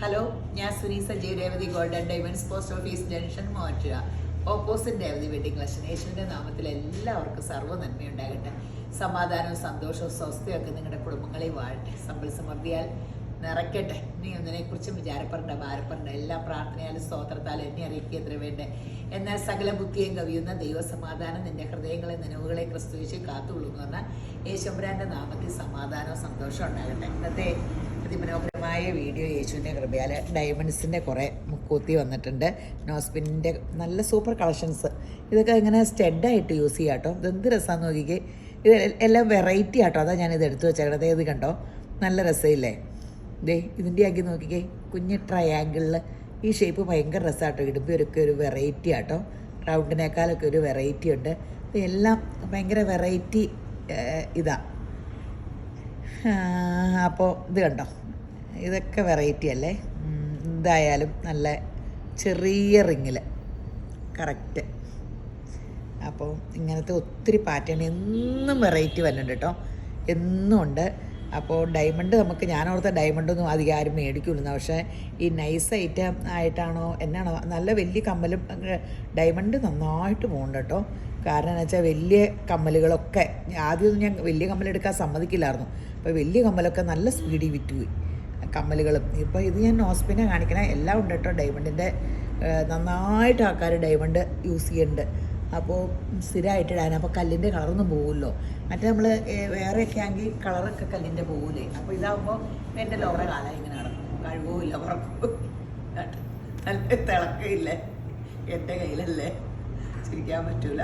Hello ഞാൻ Suni Sajeev Revathi golden diamonds post office junction മോറ്റുക. Opposite Revathi wedding collection നാമത്തിൽ എല്ലാവർക്കും സർവ നന്മയുണ്ടാകട്ടെ. സമാധാനവും സന്തോഷവും സ്വസ്ഥയൊക്കെ നിങ്ങളുടെ കുടുംബങ്ങളെ വാഴട്ടെ. സമ്പൽ സമൃദ്ധിയാൽ നിറയ്ക്കട്ടെ. നീ ഒന്നിനെക്കുറിച്ചും വിചാരപ്പെടേണ്ട ഭാരപ്പെടേണ്ട. എല്ലാ പ്രാർത്ഥനയാലും സ്തോത്രത്താലും എന്നെ അറിയിക്കുക വേണ്ടേ. എന്നാൽ സകല ബുദ്ധിയും കവിയുന്ന ദൈവസമാധാനം നിന്റെ ഹൃദയങ്ങളെ നനവുകളെ ക്രിസ്തുവിച്ച് കാത്തുകൊള്ളുന്നു പറഞ്ഞാൽ യേശുബ്രാന്റെ നാമത്തിൽ സമാധാനവും സന്തോഷവും ഉണ്ടാകട്ടെ. ഇന്നത്തെ അതിമനോഹരമായ വീഡിയോ യേശുവിന്റെ കൃപയാൽ ഡയമണ്ട്സിന്റെ കുറേ മുക്കൂത്തി വന്നിട്ടുണ്ട്. നോസ്പിന്റെ നല്ല സൂപ്പർ കളക്ഷൻസ്. ഇതൊക്കെ ഇങ്ങനെ സ്റ്റെഡായിട്ട് യൂസ് ചെയ്യാം കേട്ടോ. ഇതെന്ത് രസമാണെന്ന് നോക്കിക്കേ. ഇത് എല്ലാം വെറൈറ്റി ആട്ടോ. അതാ ഞാനിത് എടുത്തു വെച്ചേക്കണത്. ഇത് കണ്ടോ? നല്ല രസമില്ലേ? ദേ ഇതിന്റെ ആക്കി നോക്കിക്കേ. കുഞ്ഞ് ട്രയാങ്കിളിൽ ഈ ഷേപ്പ് ഭയങ്കര രസമാട്ടോ. ഇടുമ്പൊക്കെ ഒരു വെറൈറ്റി ആട്ടോ. റൗണ്ടിനേക്കാളൊക്കെ ഒരു വെറൈറ്റി ഉണ്ട്. എല്ലാം ഭയങ്കര വെറൈറ്റി ഇതാ. അപ്പോൾ ഇത് കണ്ടോ? ഇതൊക്കെ വെറൈറ്റി അല്ലേ? എന്തായാലും നല്ല ചെറിയ റിങ്ങിൽ കറക്റ്റ് അപ്പോൾ ഇങ്ങനത്തെ ഒത്തിരി പാറ്റേൺ എന്നും വെറൈറ്റി വരുന്നുണ്ട് കേട്ടോ. എന്നും ഉണ്ട് അപ്പോൾ ഡയമണ്ട് നമുക്ക് ഞാൻ ഓർത്ത ഡയമണ്ടൊന്നും അധികം ആരും മേടിക്കില്ല പക്ഷേ ഈ നൈസ് ഐറ്റം ആയിട്ടാണോ എന്നാണോ നല്ല വലിയ കമ്മലും ഡയമണ്ട് നന്നായിട്ട് പോകുന്നുണ്ട് കേട്ടോ. കാരണം എന്ന് വെച്ചാൽ വലിയ കമ്മലുകളൊക്കെ ആദ്യമൊന്നും ഞാൻ വലിയ കമ്മലെടുക്കാൻ സമ്മതിക്കില്ലായിരുന്നു. അപ്പോൾ വലിയ കമ്മലൊക്കെ നല്ല സ്പീഡിൽ വിറ്റുപോയി കമ്മലുകളും. ഇപ്പോൾ ഇത് ഞാൻ നോസ്പിനെ കാണിക്കണ. എല്ലാം ഉണ്ട് കേട്ടോ. ഡയമണ്ടിന്റെ നന്നായിട്ട് ആൾക്കാർ ഡയമണ്ട് യൂസ് ചെയ്യുന്നുണ്ട്. അപ്പോൾ സ്ഥിരമായിട്ട് ഇടാൻ. അപ്പോൾ കല്ലിന്റെ കളറൊന്നും പോകുമല്ലോ മറ്റേ നമ്മൾ വേറെയൊക്കെ ആണെങ്കിൽ കളറൊക്കെ കല്ലിന്റെ പോകില്ലേ അപ്പോൾ ഇതാകുമ്പോൾ എന്റെ ലോറ കാലം ഇങ്ങനെ നടക്കും കഴിവുമില്ല ഉറപ്പും. നല്ല തിളക്കമില്ലേ? എന്റെ കയ്യിലല്ലേ? ചിരിക്കാൻ പറ്റൂല.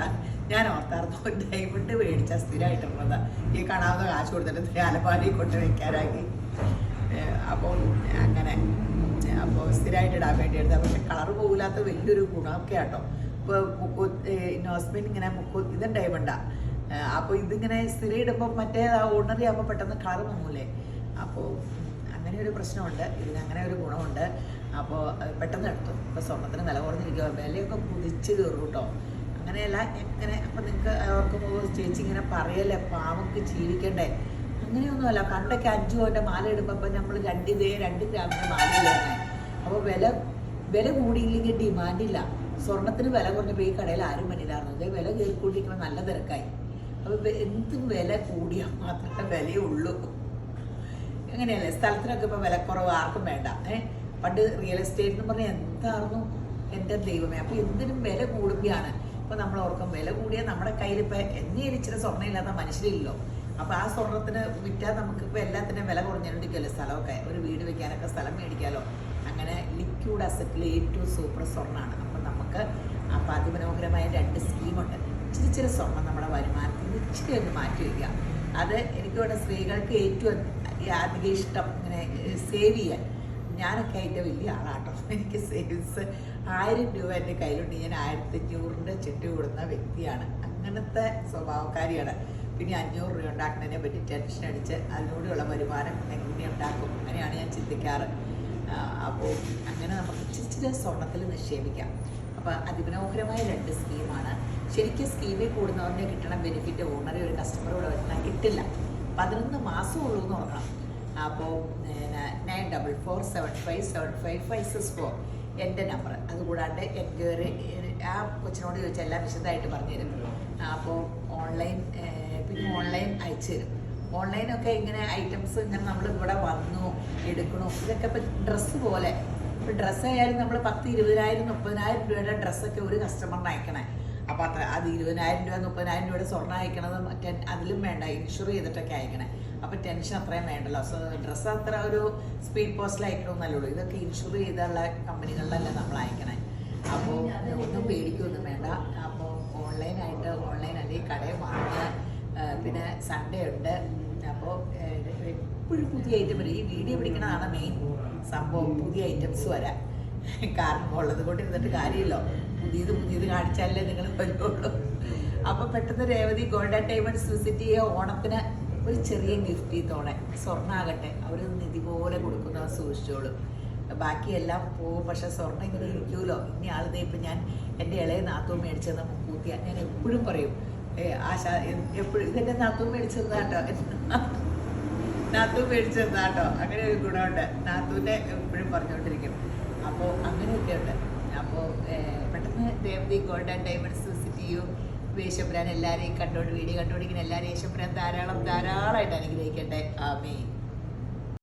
ഞാൻ ഓർത്താർന്നു ഡയമണ്ട് മേടിച്ച സ്ഥിരമായിട്ടുള്ളതാ ഈ കാണാവുന്ന കാശ് കൊടുത്തിട്ട് ആലപ്പാടി കൊണ്ട് വെക്കാനാക്കി. അപ്പോൾ അങ്ങനെ അപ്പോൾ സ്ഥിരമായിട്ട് ഇടാൻ വേണ്ടി എടുത്താൽ പക്ഷെ കളർ പോകില്ലാത്ത വലിയൊരു ഗുണമൊക്കെ ആട്ടോ. ഇപ്പോൾ മുക്കു നോസ്മിൻ ഇങ്ങനെ മുക്കു ഇതും ഡയമണ്ടാ അപ്പോൾ ഇതിങ്ങനെ സ്ഥിരം ഇടുമ്പോൾ മറ്റേ ഓർഡിനറി ആകുമ്പോൾ പെട്ടെന്ന് കളർ മങ്ങൂലേ അപ്പോൾ അങ്ങനെ ഒരു പ്രശ്നമുണ്ട്. ഇതിന് അങ്ങനെ ഒരു ഗുണമുണ്ട്. അപ്പോൾ പെട്ടെന്ന് എടുത്തു. ഇപ്പോൾ സ്വർണത്തിന് വില കുറഞ്ഞിരിക്കുക വിലയൊക്കെ കുതിച്ച് കയറും കേട്ടോ. അങ്ങനെയല്ല എങ്ങനെ അപ്പം നിങ്ങൾക്ക് ഓർക്കുമ്പോൾ ചേച്ചി ഇങ്ങനെ പറയല്ലേ പാവക്ക് ജീവിക്കണ്ടേ? അങ്ങനെയൊന്നുമല്ല പണ്ടൊക്കെ അഞ്ചു പോയിട്ട് മാല ഇടുമ്പോൾ ഇപ്പം നമ്മൾ രണ്ട് ഇതേ രണ്ട് ഗ്രാമിന്റെ മാല ഇടുന്നത് അപ്പോൾ വില വില കൂടിയില്ലെങ്കിൽ ഡിമാൻഡില്ല. സ്വർണത്തിന് വില കുറഞ്ഞപ്പോൾ ഈ കടയിൽ ആരും പറ്റില്ലായിരുന്നു ഇതേ വില കയറിക്കൊണ്ടിരിക്കുമ്പോൾ നല്ല തിരക്കായി. അപ്പോൾ എന്ത് വില കൂടിയാൽ മാത്രമേ വിലയുള്ളൂ എങ്ങനെയല്ലേ? സ്ഥലത്തിനൊക്കെ ഇപ്പോൾ വിലക്കുറവ് ആർക്കും വേണ്ട. ഏ? പണ്ട് റിയൽ എസ്റ്റേറ്റ് എന്ന് പറഞ്ഞാൽ എന്തായിരുന്നു എന്റെ ദൈവമേ അപ്പോൾ എന്തിനും വില കൂടുകയാണ്. ഇപ്പോൾ നമ്മൾ ഓർക്കും വില കൂടിയ നമ്മുടെ കയ്യിൽ ഇപ്പോൾ എന്നേ ഇച്ചിരി സ്വർണം ഇല്ലാത്ത മനുഷ്യരില്ലല്ലോ. അപ്പോൾ ആ സ്വർണത്തിന് വിറ്റാൽ നമുക്ക് ഇപ്പോൾ എല്ലാത്തിനും വില കുറഞ്ഞിട്ടുണ്ടെങ്കിലോ സ്ഥലമൊക്കെ? ഒരു വീട് വെക്കാനൊക്കെ സ്ഥലം മേടിക്കാലോ? അങ്ങനെ ലിക്വിഡ് അസറ്റിൽ ഏറ്റവും സൂപ്പർ സ്വർണമാണ് അപ്പോൾ നമുക്ക് അപ്പോൾ അതിമനോഹരമായ രണ്ട് സ്കീമുണ്ട് ഇച്ചിരി ചെറിയ സ്വർണം നമ്മുടെ വരുമാനത്തിൽ നിന്ന് ഇച്ചിരി ഒന്ന് മാറ്റി വയ്ക്കുക അത് എനിക്ക് വേണ്ട സ്ത്രീകൾക്ക് ഏറ്റവും അധികം ഇഷ്ടം ഇങ്ങനെ സേവ് ചെയ്യാൻ. ഞാനൊക്കെ അതിന്റെ വലിയ ആളാട്ടോ. എനിക്ക് സെയിൽസ് ആയിരം രൂപ എന്റെ കയ്യിലുണ്ട്. ഞാൻ ആയിരത്തി അഞ്ഞൂറിന്റെ ചിട്ടി കൂടുന്ന വ്യക്തിയാണ്. അങ്ങനത്തെ സ്വഭാവക്കാരിയാണ്. പിന്നെ അഞ്ഞൂറ് രൂപ ഉണ്ടാക്കുന്നതിനെ പറ്റി ടെൻഷൻ അടിച്ച് അതിലൂടെയുള്ള വരുമാനം എങ്ങനെ ഉണ്ടാക്കും? അങ്ങനെയാണ് ഞാൻ ചിന്തിക്കാറ്. അപ്പോൾ അങ്ങനെ നമുക്ക് ഇച്ചിരി സ്വർണത്തിൽ നിക്ഷേപിക്കാം. അപ്പോൾ അതിമനോഹരമായ രണ്ട് സ്കീമാണ് ശരിക്കും സ്കീമിൽ കൂടുന്നവരുടെ കിട്ടണ ബെനിഫിറ്റ് ഓണറി ഒരു കസ്റ്റമർ ഇവിടെ വരുന്ന കിട്ടില്ല. പതിനൊന്ന് മാസം ഉള്ളൂ എന്ന് ഓർക്കണം അപ്പോൾ nine double four seven five seven five five six four എന്റെ നമ്പർ. അതുകൂടാണ്ട് എൻക്വയറി ആ കൊച്ചിനോട് ചോദിച്ചാൽ എല്ലാം വിശദമായിട്ട് പറഞ്ഞു തരും അപ്പോൾ ഓൺലൈൻ പിന്നെ ഓൺലൈൻ അയച്ചു തരും. ഓൺലൈനൊക്കെ ഇങ്ങനെ ഐറ്റംസ് ഇങ്ങനെ നമ്മൾ ഇവിടെ വന്നു എടുക്കണു. ഇതൊക്കെ ഇപ്പം ഡ്രസ്സ് പോലെ. ഇപ്പം ഡ്രസ്സ് ആയാലും നമ്മൾ പത്ത് ഇരുപതിനായിരം മുപ്പതിനായിരം രൂപയുടെ ഡ്രസ്സൊക്കെ ഒരു കസ്റ്റമറിന് അയക്കണേ. അപ്പോൾ അത്ര അത് ഇരുപതിനായിരം രൂപ മുപ്പതിനായിരം രൂപയുടെ സ്വർണം അയക്കണത് മറ്റേ അതിലും വേണ്ട ഇൻഷുർ ചെയ്തിട്ടൊക്കെ അയക്കണേ. അപ്പോൾ ടെൻഷൻ അത്രയും വേണ്ടല്ലോ. സോ ഡ്രസ്സ് അത്ര ഒരു സ്പീഡ് പോസ്റ്റിൽ അയക്കണമെന്നല്ലേ ഉള്ളൂ. ഇതൊക്കെ ഇൻഷുർ ചെയ്തുള്ള കമ്പനികളിലല്ല നമ്മൾ അയക്കണേ. അപ്പോൾ ഒന്നും പേടിക്കൊന്നും വേണ്ട. അപ്പോൾ ഓൺലൈനായിട്ട് ഓൺലൈൻ അല്ലെങ്കിൽ കടയിൽ വാങ്ങുക. പിന്നെ സൺഡേ ഉണ്ട്. അപ്പോൾ എപ്പോഴും പുതിയ ഐറ്റം വരും. ഈ വീഡിയോ പിടിക്കണതാണ് മെയിൻ സംഭവം. പുതിയ ഐറ്റംസ് വരാം കാരണം ഉള്ളത് കൊണ്ട് ഇരുന്നിട്ട് കാര്യമില്ലോ. പുതിയത് പുതിയത് കാണിച്ചാലേ നിങ്ങൾ വരുള്ളൂ. അപ്പോൾ പെട്ടെന്ന് രേവതി ഗോൾഡൻ ഡയമണ്ട്സ് വിസിറ്റ് ചെയ്യുക ഓണത്തിന് ഒരു ചെറിയ ഗിഫ്റ്റ് തോണെ. സ്വർണാകട്ടെ. അവർ നിധി പോലെ കൊടുക്കുന്ന സൂക്ഷിച്ചോളൂ. ബാക്കിയെല്ലാം പോവും. പക്ഷെ സ്വർണം ഇങ്ങനെ ഇരിക്കുമല്ലോ ഇനി ആളിതേ ഇപ്പം ഞാൻ എന്റെ ഇളയ നാത്തവും മേടിച്ചത് മുക്കൂത്തിയ ഞാൻ എപ്പോഴും പറയും ആശ എപ്പോഴും ഇതെന്റെ നാത്തവും മേടിച്ചതാട്ടോ നാത്തു മേടിച്ചതാട്ടോ അങ്ങനെ ഒരു ഗുണമുണ്ട്. നാത്തൂന്റെ എപ്പോഴും പറഞ്ഞുകൊണ്ടിരിക്കും. അപ്പോൾ അങ്ങനെയൊക്കെ ഉണ്ട് അപ്പോൾ പെട്ടെന്ന് ദി ഗോൾഡൻ ഡയമണ്ട്സ് വിസിറ്റ് ചെയ്യൂ. യേശുപ്രാൻ എല്ലാവരെയും കണ്ടോണ്ട് വീഡിയോ കണ്ടുപിടിക്കുന്ന എല്ലാവരും യേശുപ്രാൻ ധാരാളം ധാരാളമായിട്ട് അനുഗ്രഹിക്കട്ടെ ആമേ